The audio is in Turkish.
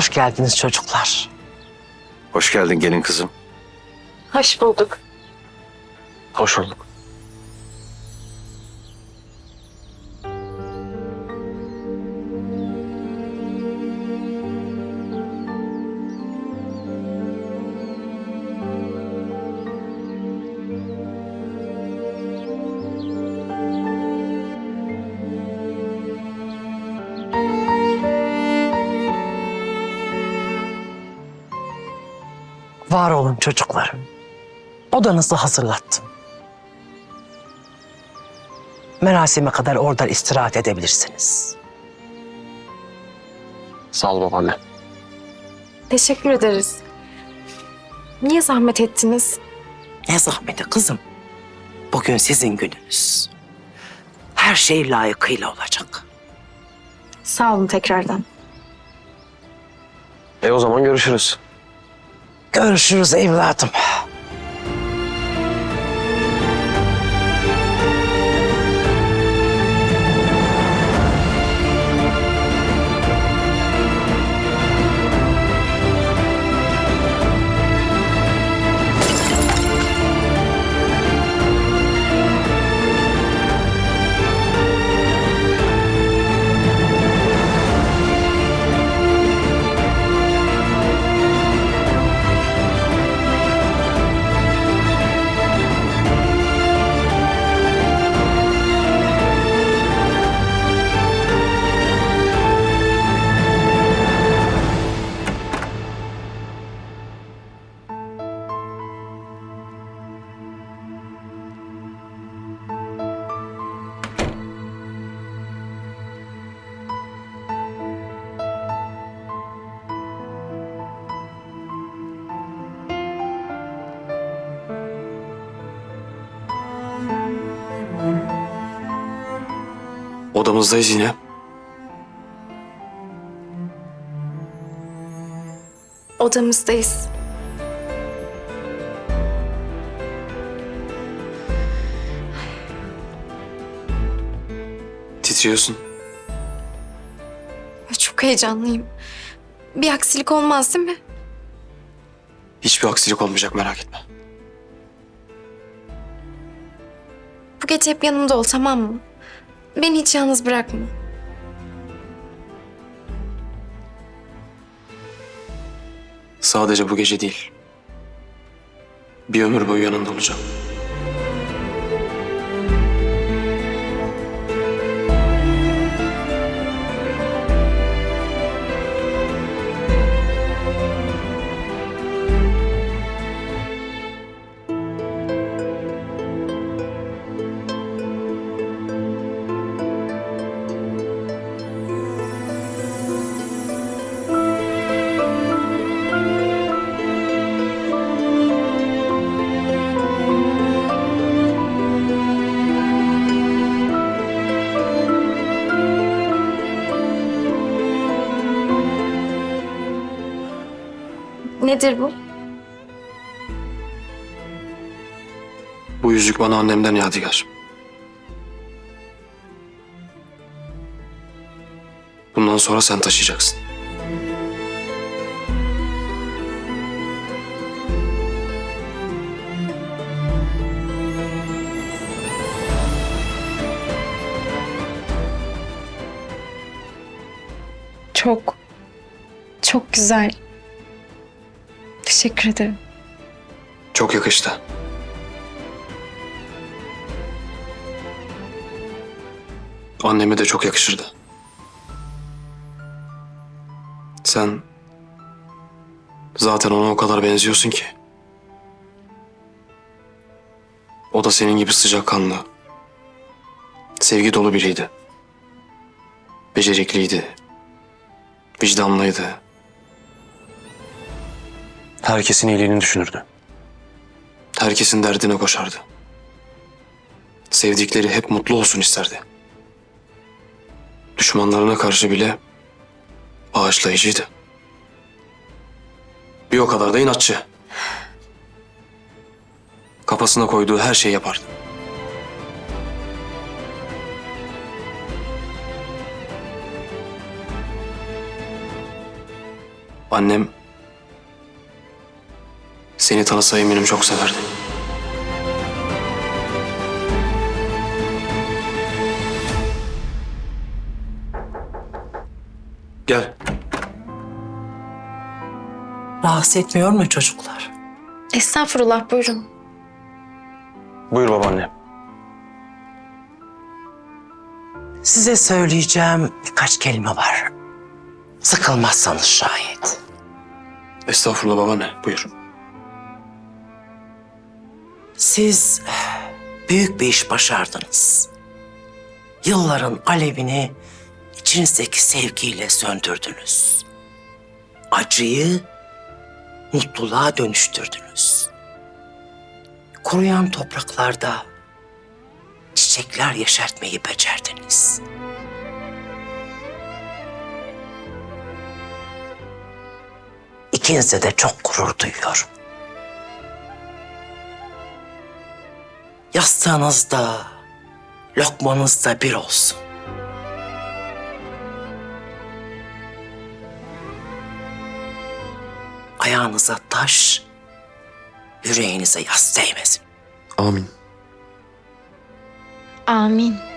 Hoş geldiniz çocuklar. Hoş geldin gelin kızım. Hoş bulduk. Hoş bulduk. Var olun çocuklarım. Odanızı hazırlattım. Merasime kadar orada istirahat edebilirsiniz. Sağ ol babaanne. Teşekkür ederiz. Niye zahmet ettiniz? Ne zahmeti kızım. Bugün sizin gününüz. Her şey layıkıyla olacak. Sağ olun tekrardan. E o zaman görüşürüz. Görüşürüz evladım. Odamızdayız yine. Odamızdayız. Titriyorsun. Çok heyecanlıyım. Bir aksilik olmaz değil mi? Hiçbir aksilik olmayacak merak etme. Bu gece hep yanımda ol tamam mı? Beni hiç yalnız bırakma. Sadece bu gece değil. Bir ömür boyu yanında olacağım. Nedir bu? Bu yüzük bana annemden yadigar. Bundan sonra sen taşıyacaksın. Çok, çok güzel. Teşekkür ederim. Çok yakıştı. Anneme de çok yakışırdı. Sen zaten ona o kadar benziyorsun ki. O da senin gibi sıcakkanlı, sevgi dolu biriydi. Becerikliydi, vicdanlıydı. Herkesin iyiliğini düşünürdü. Herkesin derdine koşardı. Sevdikleri hep mutlu olsun isterdi. Düşmanlarına karşı bile bağışlayıcıydı. Bir o kadar da inatçı. Kafasına koyduğu her şeyi yapardı. Annem seni tanısa eminim çok severdi. Gel. Rahatsız etmiyor mu çocuklar? Estağfurullah buyurun. Buyur babaanne. Size söyleyeceğim birkaç kelime var. Sıkılmazsanız şayet. Estağfurullah babaanne. Buyur. Siz büyük bir iş başardınız. Yılların alevini içinizdeki sevgiyle söndürdünüz. Acıyı mutluluğa dönüştürdünüz. Kuruyan topraklarda çiçekler yeşertmeyi becerdiniz. İkinize de çok gurur duyuyorum. Yastığınızda, lokmanızda bir olsun. Ayağınıza taş, yüreğinize yas değmesin. Amin. Amin.